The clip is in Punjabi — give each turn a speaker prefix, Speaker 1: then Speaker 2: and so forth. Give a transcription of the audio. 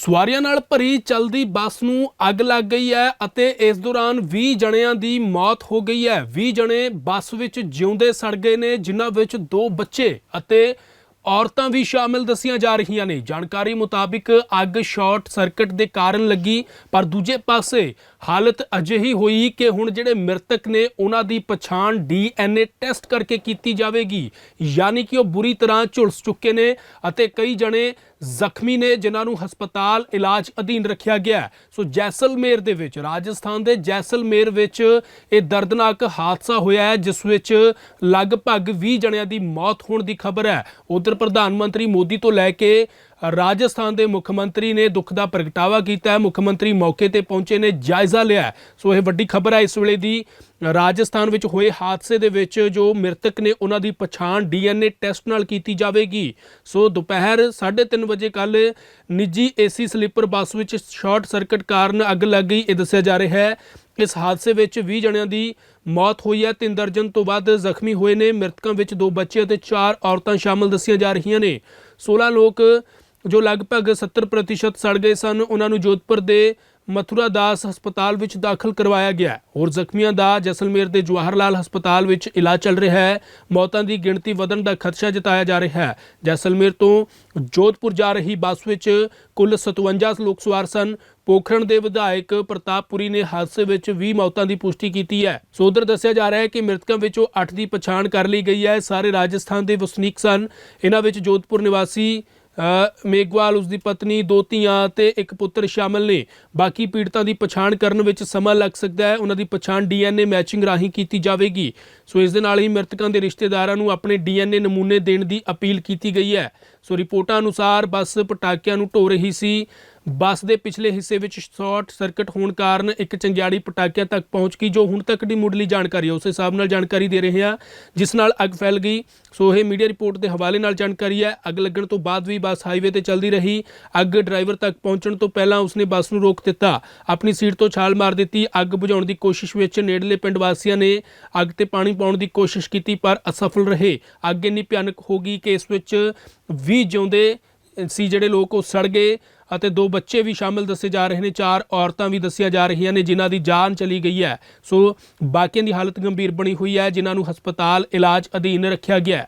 Speaker 1: ਸਵਾਰੀਆਂ ਨਾਲ ਭਰੀ ਚੱਲਦੀ ਬੱਸ ਨੂੰ ਅੱਗ ਲੱਗ ਗਈ ਹੈ ਅਤੇ ਇਸ ਦੌਰਾਨ 20 ਜਣਿਆਂ ਦੀ ਮੌਤ ਹੋ ਗਈ ਹੈ। 20 ਜਣੇ ਬੱਸ ਵਿੱਚ ਜਿਉਂਦੇ ਸੜ ਗਏ ਨੇ, ਜਿਨ੍ਹਾਂ ਵਿੱਚ ਦੋ ਬੱਚੇ ਅਤੇ ਔਰਤਾਂ ਵੀ ਸ਼ਾਮਿਲ ਦੱਸੀਆਂ ਜਾ ਰਹੀਆਂ ਨੇ। ਜਾਣਕਾਰੀ ਮੁਤਾਬਿਕ ਅੱਗ ਸ਼ਾਰਟ ਸਰਕਟ ਦੇ ਕਾਰਨ ਲੱਗੀ, ਪਰ ਦੂਜੇ ਪਾਸੇ ਹਾਲਤ ਅਜਿਹੀ ਹੋਈ ਕਿ ਹੁਣ ਜਿਹੜੇ ਮ੍ਰਿਤਕ ਨੇ, ਉਹਨਾਂ ਦੀ ਪਛਾਣ ਡੀਐਨਏ ਟੈਸਟ ਕਰਕੇ ਕੀਤੀ ਜਾਵੇਗੀ। ਯਾਨੀ ਕਿ ਉਹ ਬੁਰੀ ਤਰ੍ਹਾਂ ਝੁਲਸ ਚੁੱਕੇ ਨੇ ਅਤੇ ਕਈ ਜਣੇ ਜ਼ਖਮੀ ਨੇ, ਜਿਨ੍ਹਾਂ ਨੂੰ ਹਸਪਤਾਲ ਇਲਾਜ ਅਧੀਨ ਰੱਖਿਆ ਗਿਆ ਸੋ ਜੈਸਲਮੇਰ ਦੇ ਵਿੱਚ, ਰਾਜਸਥਾਨ ਦੇ ਜੈਸਲਮੇਰ ਵਿੱਚ ਇਹ ਦਰਦਨਾਕ ਹਾਦਸਾ ਹੋਇਆ ਹੈ, ਜਿਸ ਵਿੱਚ ਲਗਭਗ 20 ਜਣਿਆਂ ਦੀ ਮੌਤ ਹੋਣ ਦੀ ਖਬਰ ਹੈ। ਉਧਰ ਪ੍ਰਧਾਨ ਮੰਤਰੀ ਮੋਦੀ ਤੋਂ ਲੈ ਕੇ ਰਾਜਸਥਾਨ ਦੇ ਮੁੱਖ ਮੰਤਰੀ ਨੇ ਦੁੱਖ ਦਾ ਪ੍ਰਗਟਾਵਾ ਕੀਤਾ। ਹੈ ਮੁੱਖ ਮੰਤਰੀ ਮੌਕੇ ਤੇ ਪਹੁੰਚੇ ਨੇ, ਜਾਇਜ਼ਾ ਲਿਆ ਸੋ ਇਹ ਵੱਡੀ ਖਬਰ ਹੈ ਇਸ ਵੇਲੇ ਦੀ ਰਾਜਸਥਾਨ ਵਿੱਚ ਹੋਏ ਹਾਦਸੇ ਦੇ ਵਿੱਚ ਜੋ ਮ੍ਰਿਤਕ ਨੇ, ਉਹਨਾਂ ਦੀ ਪਛਾਣ ਡੀਐਨਏ ਟੈਸਟ ਨਾਲ ਕੀਤੀ ਜਾਵੇਗੀ। ਸੋ ਦੁਪਹਿਰ 3:30 ਵਜੇ ਕੱਲ ਨਿੱਜੀ ਏਸੀ ਸਲੀਪਰ ਬੱਸ ਵਿੱਚ ਸ਼ਾਰਟ ਸਰਕਟ ਕਾਰਨ ਅੱਗ ਲੱਗ ਗਈ। ਇਹ ਦੱਸਿਆ ਜਾ ਰਿਹਾ ਹੈ, ਇਸ ਹਾਦਸੇ ਵਿੱਚ 20 ਜਣਿਆਂ ਦੀ ਮੌਤ ਹੋਈ ਹੈ। ਤਿੰਨ ਦਰਜਨ ਤੋਂ ਵੱਧ ਜ਼ਖਮੀ ਹੋਏ ਨੇ। ਮ੍ਰਿਤਕਾਂ ਵਿੱਚ ਦੋ ਬੱਚੇ ਅਤੇ ਚਾਰ ਔਰਤਾਂ ਸ਼ਾਮਲ ਦੱਸੀਆਂ ਜਾ ਰਹੀਆਂ ਨੇ। 16 ਲੋਕ ਜੋ ਲਗਭਗ 70% ਸੜ ਗਏ ਸਨ, ਉਹਨਾਂ ਨੂੰ ਜੋਧਪੁਰ ਦੇ ਮਥੁਰਾ ਦਾਸ ਹਸਪਤਾਲ ਵਿੱਚ ਦਾਖਲ ਕਰਵਾਇਆ ਗਿਆ ਹੋਰ ਜ਼ਖਮੀਆਂ ਦਾ ਜੈਸਲਮੇਰ ਦੇ ਜਵਾਹਰ ਲਾਲ ਹਸਪਤਾਲ ਵਿੱਚ ਇਲਾਜ ਚੱਲ ਰਿਹਾ ਹੈ। ਮੌਤਾਂ ਦੀ ਗਿਣਤੀ ਵਧਣ ਦਾ ਖਦਸ਼ਾ ਜਤਾਇਆ ਜਾ ਰਿਹਾ ਹੈ। ਜੈਸਲਮੇਰ ਤੋਂ ਜੋਧਪੁਰ ਜਾ ਰਹੀ ਬੱਸ ਵਿੱਚ ਕੁੱਲ 57 ਲੋਕ ਸਵਾਰ ਸਨ। ਪੋਖਰਣ ਦੇ ਵਿਧਾਇਕ ਪ੍ਰਤਾਪਪੁਰੀ ਨੇ ਹਾਦਸੇ ਵਿੱਚ 20 ਮੌਤਾਂ ਦੀ ਪੁਸ਼ਟੀ ਕੀਤੀ ਹੈ। ਸੋ ਉਧਰ ਦੱਸਿਆ ਜਾ ਰਿਹਾ ਹੈ ਕਿ ਮ੍ਰਿਤਕਾਂ ਵਿੱਚੋਂ 8 ਦੀ ਪਛਾਣ ਕਰ ਲਈ ਗਈ ਹੈ। ਸਾਰੇ ਰਾਜਸਥਾਨ ਦੇ ਵਸਨੀਕ ਸਨ। ਇਹਨਾਂ ਵਿੱਚ ਜੋਧਪੁਰ ਨਿਵਾਸੀ ਅ, ਮੇਘਵਾਲ ਉਸ ਦੀ ਪਤਨੀ ਦੋ ਧੀਆਂ ਤੇ ਇੱਕ ਪੁੱਤਰ ਸ਼ਾਮਲ ਨੇ। ਬਾਕੀ ਪੀੜਤਾਂ ਦੀ ਪਛਾਣ ਕਰਨ ਵਿੱਚ ਸਮਾਂ ਲੱਗ ਸਕਦਾ ਹੈ। ਉਹਨਾਂ ਦੀ ਪਛਾਣ ਡੀਐਨਏ ਮੈਚਿੰਗ ਰਾਹੀਂ ਕੀਤੀ ਜਾਵੇਗੀ। ਸੋ ਇਸ ਦੇ ਨਾਲ ਹੀ ਮ੍ਰਿਤਕਾਂ ਦੇ ਰਿਸ਼ਤੇਦਾਰਾਂ ਨੂੰ ਆਪਣੇ ਡੀਐਨਏ ਨਮੂਨੇ ਦੇਣ ਦੀ ਅਪੀਲ ਕੀਤੀ ਗਈ ਹੈ। ਸੋ ਰਿਪੋਰਟਾਂ ਅਨੁਸਾਰ ਬੱਸ ਪਟਾਕਿਆਂ ਨੂੰ ਢੋ ਰਹੀ ਸੀ। ਬੱਸ ਦੇ ਪਿਛਲੇ ਹਿੱਸੇ ਵਿੱਚ ਸ਼ਾਰਟ ਸਰਕਟ ਹੋਣ ਕਾਰਨ ਇੱਕ ਚੰਗਿਆੜੀ ਪਟਾਕਿਆਂ ਤੱਕ ਪਹੁੰਚ ਗਈ, ਜੋ ਹੁਣ ਤੱਕ ਦੀ ਮੁੱਢਲੀ ਜਾਣਕਾਰੀ ਹੈ। ਉਸ ਹਿਸਾਬ ਨਾਲ ਜਾਣਕਾਰੀ ਦੇ ਰਹੇ ਹਾਂ, ਜਿਸ ਨਾਲ ਅੱਗ ਫੈਲ ਗਈ। ਸੋ ਇਹ ਮੀਡੀਆ ਰਿਪੋਰਟ ਦੇ ਹਵਾਲੇ ਨਾਲ ਜਾਣਕਾਰੀ ਹੈ। ਅੱਗ ਲੱਗਣ ਤੋਂ ਬਾਅਦ ਵੀ ਬੱਸ ਹਾਈਵੇ ਤੇ ਚੱਲਦੀ ਰਹੀ। ਅੱਗ ਡਰਾਈਵਰ ਤੱਕ ਪਹੁੰਚਣ ਤੋਂ ਪਹਿਲਾਂ ਉਸਨੇ ਬੱਸ ਨੂੰ ਰੋਕ ਦਿੱਤਾ। ਆਪਣੀ ਸੀਟ ਤੋਂ ਛਾਲ ਮਾਰ ਦਿੱਤੀ। ਅੱਗ ਬੁਝਾਉਣ ਦੀ ਕੋਸ਼ਿਸ਼ ਵਿੱਚ ਨੇੜਲੇ ਪਿੰਡ ਵਾਸੀਆਂ ਨੇ ਅੱਗ ਤੇ ਪਾਣੀ ਪਾਉਣ ਦੀ ਕੋਸ਼ਿਸ਼ ਕੀਤੀ, ਪਰ ਅਸਫਲ ਰਹੇ। ਅੱਗ ਇੰਨੀ ਭਿਆਨਕ ਹੋ ਗਈ ਕਿ ਇਸ ਵਿੱਚ 20 ਜਿਉਂਦੇ ਸੀ ਜਿਹੜੇ ਲੋਕ ਉਹ ਸੜ ਗਏ ਅਤੇ ਦੋ ਬੱਚੇ ਵੀ ਸ਼ਾਮਿਲ ਦੱਸੇ ਜਾ ਰਹੇ ਨੇ, ਚਾਰ ਔਰਤਾਂ ਵੀ ਦੱਸੀਆਂ ਜਾ ਰਹੀਆਂ ਨੇ, ਜਿਨ੍ਹਾਂ ਦੀ ਜਾਨ ਚਲੀ ਗਈ ਹੈ। ਸੋ ਬਾਕੀਆਂ ਦੀ ਹਾਲਤ ਗੰਭੀਰ ਬਣੀ ਹੋਈ ਹੈ, ਜਿਨ੍ਹਾਂ ਨੂੰ ਹਸਪਤਾਲ ਇਲਾਜ ਅਧੀਨ ਰੱਖਿਆ ਗਿਆ ਹੈ।